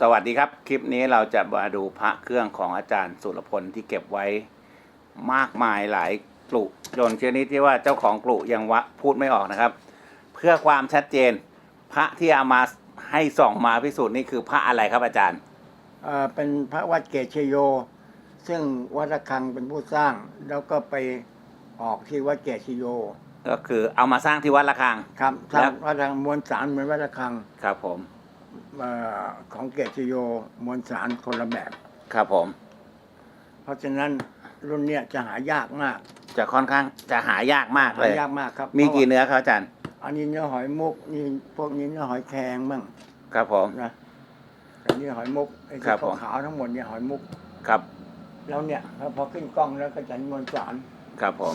สวัสดีครับ คลิปนี้เราจะมาดูพระเครื่องของอาจารย์สุรพลที่เก็บไว้มากมายหลายกลุ่จนชนิดที่ว่าเจ้าของกลุ่ยังวะพูดไม่ออกนะครับ เพื่อความชัดเจนพระที่เอามาให้ส่องมาพิสูจน์นี่คือพระอะไรครับอาจารย์เอ่อเป็นพระวัดเกตชโย ซึ่งวัดระฆังเป็นผู้สร้าง แล้วก็ไปออกที่วัดเกตชโยก็คือเอามาสร้างที่วัดระฆัง ครับสร้าแล้งววัดระฆังมวลสารเหมือนวัดระฆัง ครับผม เอ่อของเกตชโยมวลสารคนละแบบ ครับผม เพราะฉะนั้นรุ่นเนี้ยจะหายากมากจะค่อนข้างจะหายากมากหาเลย ยากมากครับมีกี่เพราะว่าเนื้อครับอาจารย์อันนี้เนื้อหอยมุกนี่พวกนี้เนื้อหอยแครงบ้างครับผม นะอันนี้หอยมุกไอ้ครัที่บผม ขาวๆทั้งหมดเนี่ยหอยมุกครับแล้วเนี่ยพอขึ้นกล้องแล้วก็จะมวลสารครับผม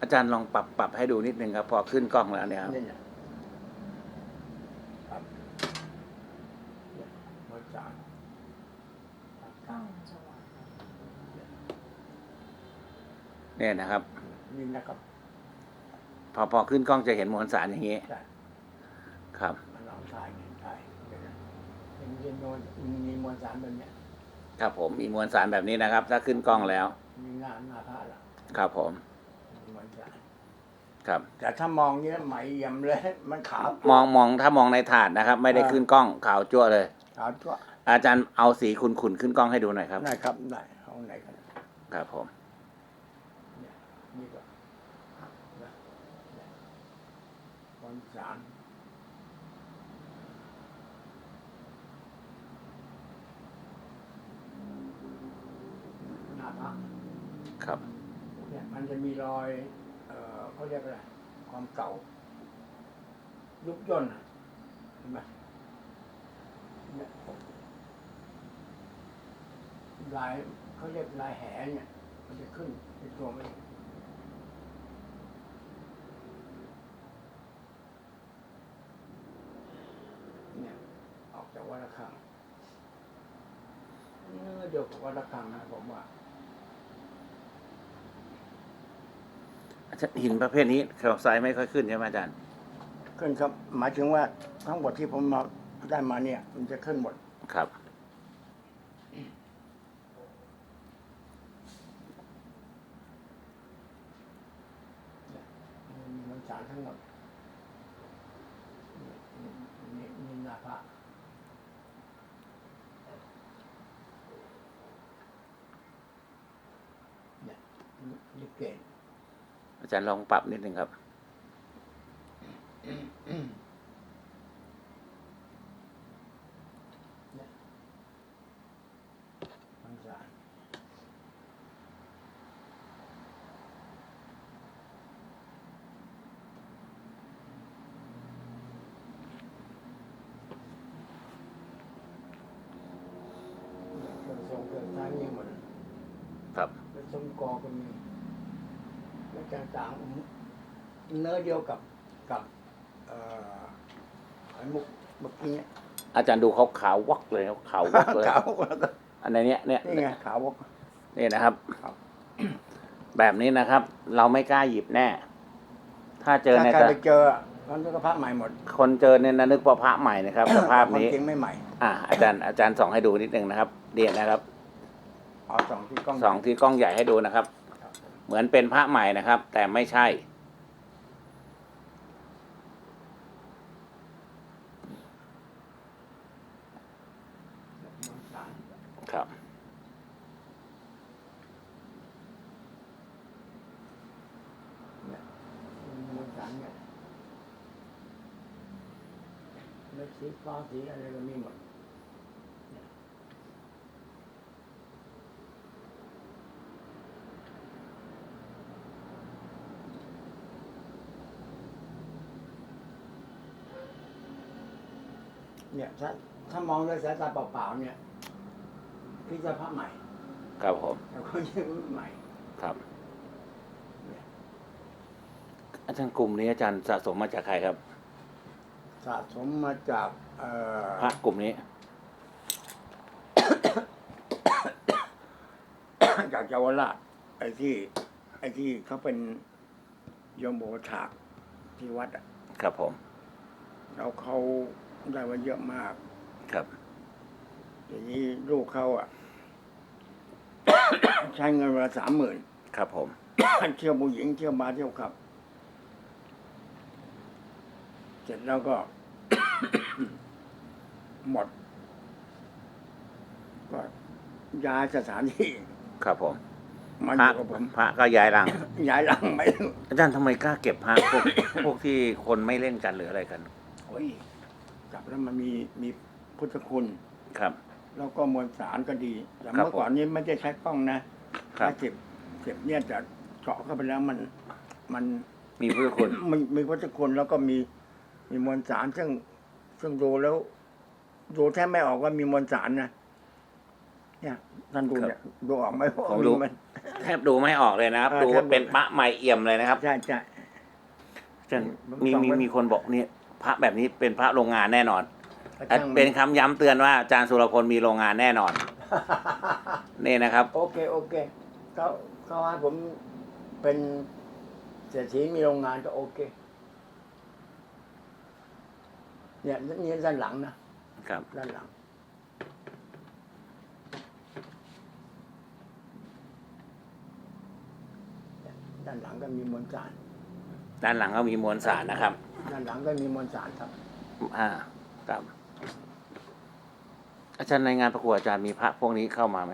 อาจารย์ลองปรับปรับให้ดูนิดนึงครับ พอขึ้นกล้องแล้วเนี่ยครับนี่เนี่ยครับเนี่ยมวลสาร เนี่ยนะครับ นี่นะครับพอพอขึ้นกล้องจะเห็นมวลสารอย่างนี้ใช่ครับ มันลองถ่ายเนี่ยถ่ายเดี๋ยวนะเป็นเยนโนมีมวลสารแบบเนี้ยครับผมมีมวลสารแบบนี้นะครับ ถ้าขึ้นกล้องแล้ว มีหน้าหน้าผ้าละครับผมมีมวลสารครับ แต่ถ้ามองเนี้ยไหมเยี่ยมเลย มันขาวมองมองถ้ามองในถาดนะครับ ไม่ได้ขึ้นกล้องขาวจั่วเลย ขาวตัวอาจารย์เอาสีขุ่นๆขึ้นกล้องให้ดูหน่อยครับ ได้ครับได้เอาไหนกัน ครับผมเนี่ยนี่ก็นะเนี่ยมวลสารหน้าผ้าครับเนี่ยมันจะมีรอย เอ่อเขาเรียกอะไรความเก่า ยุบย่นอะเห็นไหมเนี่ยลายเขาเรียกลายแหเนี่ย มันจะขึ้นเป็นตัวมันเองเนี่ย อ อกจากวัดระฆังเนื้อเดียวกับวัดระฆังนะผมว่าอาจารย์หินประเภทนี้แคลไซด์ไม่ค่อยขึ้นใช่ไหมอาจารย์ขึ้นครับ หมายถึงว่าทั้งหมดที่ผมมาได้มาเนี่ย มันจะขึ้นหมดครับ มีมันสารทั้งหมดนี่นี่นี่นาภาเนี่ย นี่เกณฑ์อาจารย์ลองปรับนิดนึงครับมันสารเครื่องทรงเครื่องท้ายมีหมดครับเป็นทรงกอก็มีและ ต่างๆ เนื้อเดียวกับกับเอ่อหอยมุกเมื่อกี้เนี่ยอาจารย์ดูเขาขาววักเลยครับขาววักเลยขาวแล้วก็อันไหนเนี้ยเนี่ยนี่ไงขาววักนี่นะครับครับ แบบนี้นะครับ เราไม่กล้าหยิบแน่ ถ้าเจอถ้าในใครตะไปเจอมันก็พระใหม่หมด คนเจอเนี่ยนะนึกว่าพระใหม่นะครับสภาพนี้ควมจริงไม่ใหม่ อ่าอาจารย์อาจารย์ส่องให้ดูนิดนึงนะครับเดียนะครับ เอาสองที่กล้องสองที่กล้องใหญ่ให้ดูนะครับครับ เหมือนเป็นพระใหม่นะครับ แต่ไม่ใช่ ครับ สีฟ้าสีอะไรก็มีหมด เนี่ยถ้าถ้ามองด้วยสายตาเปล่าๆเนี่ยพี่จะพระใหม่ครับผม แต่คนยังใหม่ ครับเนี่ยอาจารย์กลุ่มนี้อาจารย์สะสมมาจากใครครับ สะสมมาจากเอ่อพระกลุ่มนี้ จากเยาวราชไอ้ที่ ไอ้ที่เขาเป็นโยมโบถากที่วัดอะ ครับผม แล้วเขา ได้มาเยอะมาก ครับทีนี้ลูกเขาอะ ใช้เงินเวลาสามหมื่น ครับผม เที่ยวผู้หญิงเที่ยวมาเที่ยวขับ เสร็จแล้วก็ หมด ก็ย้ายสถานที่ ครับผมมาอพระยู่กับผมพระก็ย้ายหลัง ย้ายหลังไหมอาจารย์ทำไมกล้าเก็บพระพวก พวกที่คนไม่เล่นกันหรืออะไรกัน โอ้ย จับแล้วมันมีมีพุทธคุณ ครับ แล้วก็มวลสารก็ดีแต่ครับเมื่อก่อนนี้ไม่ได้ใช้กล้องนะครับถ้าเก็บเก็บเนี่ยจะเจาะเข้าไปแล้วมันมัน มีพุทธคุณ มีมีพุทธคุณแล้วก็มีมีมวลสารซึ่งซึ่งดูแล้วดูแทบไม่ออกว่ามีมวลสารนะเนี่ยท่านดูเนี่ยดูออกไหมว่าผมดู มัน แทบดูไม่ออกเลยนะครับ เออดูแทบว่าดูเป็นพระใหม่เอี่ยมเลยนะครับใช่ใช่ อาจารย์ผมมีส่องมีไว้มีคนบอกเนี่ยพ ระแบบนี้เป็นพระโรงงานแน่นอนช่างมัเป็นคำย้ำเตือนว่าอาจารย์สุรพลมีโรงงานแน่นอน นี่นะครับ โอเคโอเคเขาเขาให้ผมเป็นเศรษฐีมีโรงงานก็โอเค เนี่ยนี่ด้านหลังนะครับ ด้านหลัง ด้านหลังก็มีมวลสารด้านหลังก็มีมวลสารนะครับ ด้านหลังก็มีมวลสารครับ อ่าครับ อาจารย์ในงานประกวดอาจารย์มีพระพวกนี้เข้ามาไหม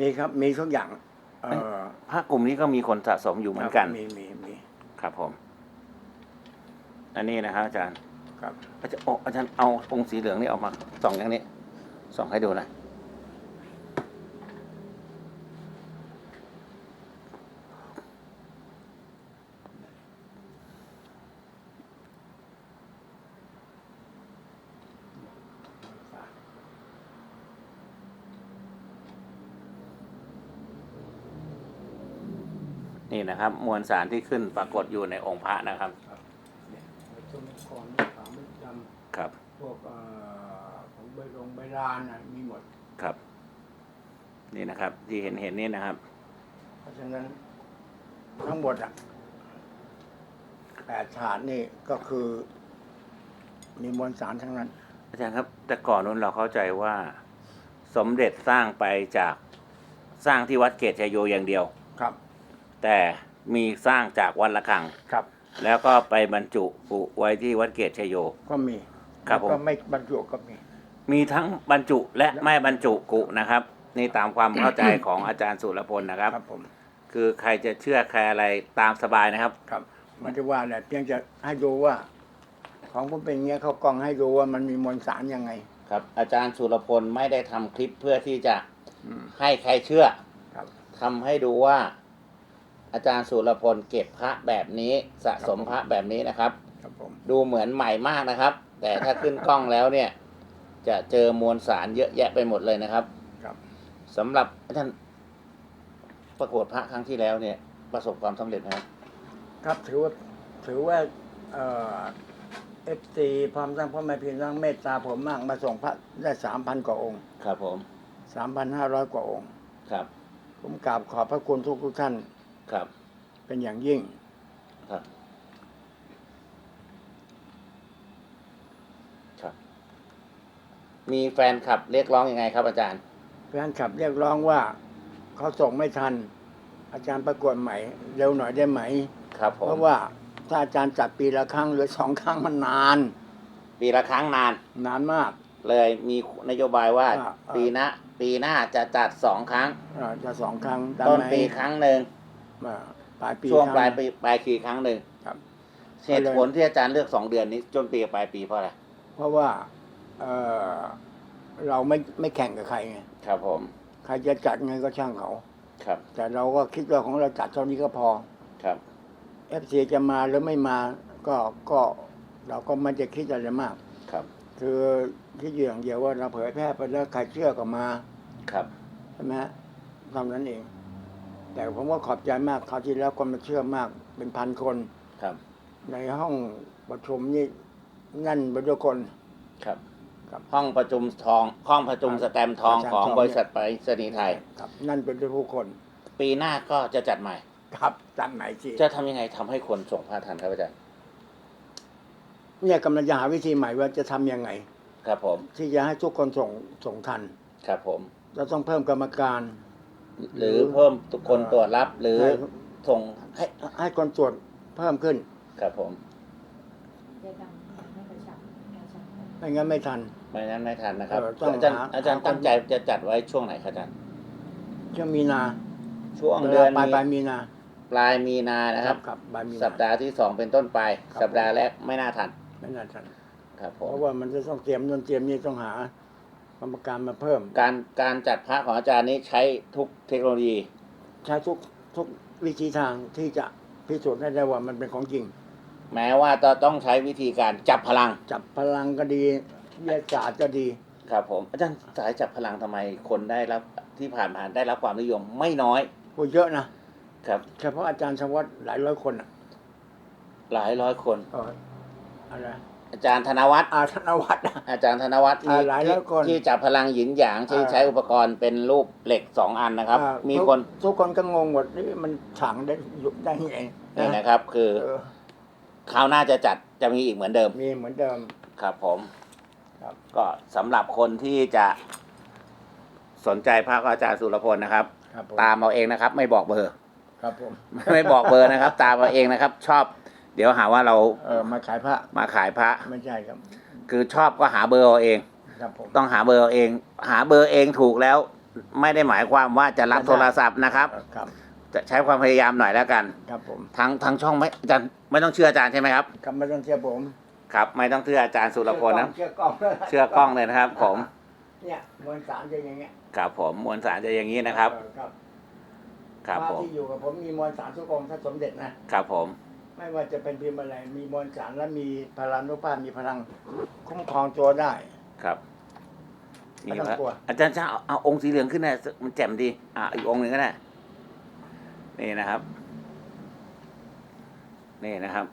มีครับ มีทุกอย่าง เออพระกลุ่มนี้ก็มีคนสะสมอยู่เหมือนกัน มีมีมีครับผม อันนี้นะครับอาจารย์ ครับ อาจารย์โอ้อาจารย์เอาองค์สีเหลืองนี่ออกมาส่องอย่างนี้ส่องให้ดูหน่อย นี่นะครับ มวลสารที่ขึ้นปรากฏอยู่ในองค์พระนะครับเนี่ยไอ้ต้นกรนี่ขาวไม่ดำครับพวกเอ่อของใบรงใบรานนะมีหมด ครับ นี่นะครับ ที่เห็นเห็นนี่นะครับ เพราะฉะนั้นทั้งหมดอะแปดถาดนี่ก็คือ มีมวลสารทั้งนั้น อาจารย์ครับ แต่ก่อนนู้นเราเข้าใจว่า สมเด็จสร้างไปจากสร้างที่วัดเกตชัยโยอย่างเดียว ครับ แต่มีสร้างจากวัดละคัง ครับแล้วก็ไปบรรจุปุไว้ที่วัดเกตชัยโย ก็มีครับแล้วก็ผมไม่บรรจุก็มี มีทั้งบรรจุและไม่บรรจุกุนะครับ นี่ตามความเข้าใจของอาจารย์สุรพลนะครับ ครับผมคือใครจะเชื่อใครอะไรตามสบายนะครับ ครับไมันจะว่าแหละเพียงจะให้ดูว่า ของผมเป็นอย่างเงี้ยเขากล้องให้ดูว่ามันมีมวลสารยังไง ครับ อาจารย์สุรพลไม่ได้ทำคลิปเพื่อที่จะอืมให้ใครเชื่อครับ ทำให้ดูว่า อาจารย์สุรพลเก็บพระแบบนี้สะสมพระแบบนี้นะครับ ครับผมดูเหมือนใหม่มากนะครับ แต่ถ้าขึ้นกล้องแล้วเนี่ย จะเจอมวลสารเยอะแยะไปหมดเลยนะครับครับสำหรับอาจารย์ประกวดพระครั้งที่แล้วเนี่ย ประสบความสำเร็จไหมครับ ครับถือว่าถือว่าเอ่อฟซีพร้อมทั้งพ่อแม่พี่น้องเมตตาผมมากมาส่งพระได้สามพันกว่าองค์ครับผมสามพันห้าร้อยกว่าองค์ ครับ ผมกราบขอบพระคุณทุกทุกๆท่าน ครับ เป็นอย่างยิ่งครับ ครับ มีแฟนคลับเรียกร้องอยังไงครับอาจารย์ แฟนคลับเรียกร้องว่าเขาส่งไม่ทัน อาจารย์ประกวดใหม่ เร็วหน่อยได้ไหม ครับผมเพราะว่าถ้าอาจารย์จัดปีละครั้งหรือสองครั้งมันนาน ปีละครั้งนาน นานมาก เลยมีนโยบายว่าอ่าอ่า ปีหน้าปีหน้าจะจัดสองครั้งเอ่อจะสองครั้งได้ต้นไหมปีครั้งหนึ่งเอ่อ ปลายปีช่วงครั้ปลายปีปลายปีครั้งหนึ่งครับเหตุผลที่อาจารย์เลือกสองเดือนนี้จนปีกับปลายปีเพราะอะไรเพราะว่าเอ่อเราไม่ไม่แข่งกับใครไงครับ ผม ใครจะจัดไงก็ช่างเขา ครับ แต่เราก็คิดว่าของเราจัดเท่านี้ก็พอครับเอฟซีจะมาหรือไม่มาก็ก็เราก็ไม่จะคิดอะไรมาก ครับ คือคิดอยู่อย่างเดียวว่าเราเผยแพร่ไปแล้วใครเชื่อก็มา ครับใช่ไหมฮะเท่านั้นเอง แต่ผมก็ขอบใจมากคราวที่แล้วคนมาเชื่อมากเป็นพันคน ครับ ในห้องประชุมนี่แนั่นไปด้วยคน ครับ ครับ ห้องประชุมทอง ห้องประชุมสแตมป์ทองสแตมป์ของทองบริษัทไปรษณีย์ไทย ครับนั่นเป็นด้วยผู้คน ปีหน้าก็จะจัดใหม่ ครับจัดไหนสิจะทำยังไงทำให้คนส่งพระทันครับอาจารย์ เนี่ยกำลังจะหาวิธีใหม่ว่าจะทำยังไง ครับผม ที่จะให้ทุกคนส่งส่งทัน ครับผม เราต้องเพิ่มกรรมการ หรือเพิ่มทุกคนตรวจรับหรือให้ ส่งให้ให้คนตรวจเพิ่มขึ้น ครับผมจะดังไม่กระชับกระชับไม่งั้นไม่ทัน ไม่นั้นไม่ทันนะครับ เออต้องอาจารย์หาอาจารย์หาคน ตั้งใจจะจัดไว้ช่วงไหนครับอาจารย์ช่วงมีนาช่วงเวเดืลาอนปลายมีปลายมีนาปลายมีนานะครับ ครับปลายมีนา สัปดาห์ที่สองเป็นต้นไป ครับ สัปดาห์แรกไม่น่าทันไม่น่าทัน ครับผเพมราะว่ามันจะต้องเตรียมนนเตรียมนี่ต้องหา กรรมการมาเพิ่ม การการจัดพระของอาจารย์นี้ใช้ทุกเทคโนโลยี ใช้ทุกทุกวิธีทางที่จะพิสูจน์ให้ได้ว่ามันเป็นของจริง แม้ว่าจะต้องใช้วิธีการจับพลัง จับพลังก็ดีวิทยาศาสตร์ก็ดี ครับผมอาจารย์สายจับพลังทำไมคนได้รับที่ผ่านมาได้รับความนิยมไม่น้อยพูดเยอะนะครับ เฉพาะอาจารย์ชวัตหลายร้อยคนอะหลายร้อยคน เอออะไร อาจารย์ธนวัฒน์อาธนวัฒน์อะอาจารย์ธนวัฒน์อ่าที่หลายร้อยคนที่จับพลังหยินหยางที่อ่า ใช้อุปกรณ์เป็นรูปเหล็กสองอันนะครับ อ่ามีทุกคนทุกคนก็งงหมดนี่มันถังได้ยุบได้ยังไงนี่นะครับ คือเออคราวหน้าจะจัดจะมีอีกเหมือนเดิมมีเหมือนเดิม ครับผมครับ ก็สำหรับคนที่จะสนใจพระอาจารย์สุรพลนะครับ ครับผมตามเอาเองนะครับ ไม่บอกเบอร์ ครับผม ไม่บอกเบอร์นะครับ ตามเอาเองนะครับ ชอบ เดี๋ยวหาว่าเราเออมาขายพระมาขายพระ ไม่ใช่ครับ คือชอบก็หาเบอร์เอาเอง ครับผมต้องหาเบอร์เอาเอง หาเบอร์เองถูกแล้ว ไม่ได้หมายความว่าจะรับไม่ได้โทรศัพท์นะครับเออครับ จะใช้ความพยายามหน่อยแล้วกัน ครับผมทางทางช่องไม่อาจารย์ไม่ต้องเชื่ออาจารย์ใช่ไหมครับ ครับไม่ต้องเชื่อผมครับ ไม่ต้องเชื่ออาจารย์สุรพลนะเชื่อกล้องเชื่อกล้องเลยนะครับ ผมเนี่ยมวลสารจะอย่างเงี้ยครับผมมวลสารจะอย่างนี้นะครับเออครับ ครับพระผมที่อยู่กับผมมีมวลสารทุกองค์ถ้าสมเด็จนะครับผม ไม่ว่าจะเป็นพิมพ์อะไร มีมวลสารและมีพลานุภาพมีพลังคุ้มครองตัวได้ ครับไม่ต้องครับกลัว อาจารย์จะเอาเอาองค์สีเหลืองขึ้นนะมันแจ่มดี อะอีกองค์หนึ่งก็ได้นี่นะครับ นี่นะครับ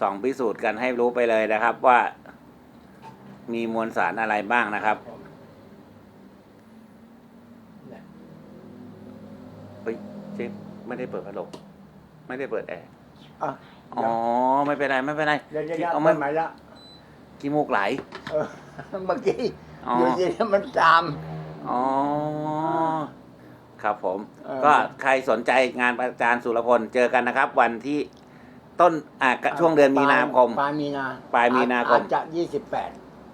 ส่องพิสูจน์กันให้รู้ไปเลยนะครับ ว่ามีมวลสารอะไรบ้างนะครับเนี่ยเฮ้ยเจ๊ไม่ได้เปิดพัดลม ไม่ได้เปิดแอร์อะอ๋อไม่เป็นไรไม่เป็นไรเดี๋ยวจะยัดเอาไม่มาใหม่ละขี้มูกไหล เออเมื่อกี้อ๋ออยู่ดีๆมันตาม อ๋อครับผม เออก็ใครสนใจงานอาจารย์สุรพลเจอกันนะครับ วันที่ต้นอะช่วงเดือนมีนาคม ปลายมีนาปลายมีนาคมอาจจะยี่สิบแปด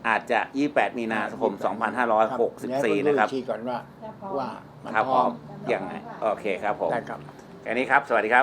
อาจจะ 28 มีนาคม 2564 นะครับ ทีก่อนว่าถ้าพร้อมว่ามันครับพผร้อมม ยังไง โอเคครับผม ได้ครับ แค่นี้ครับ สวัสดีครับ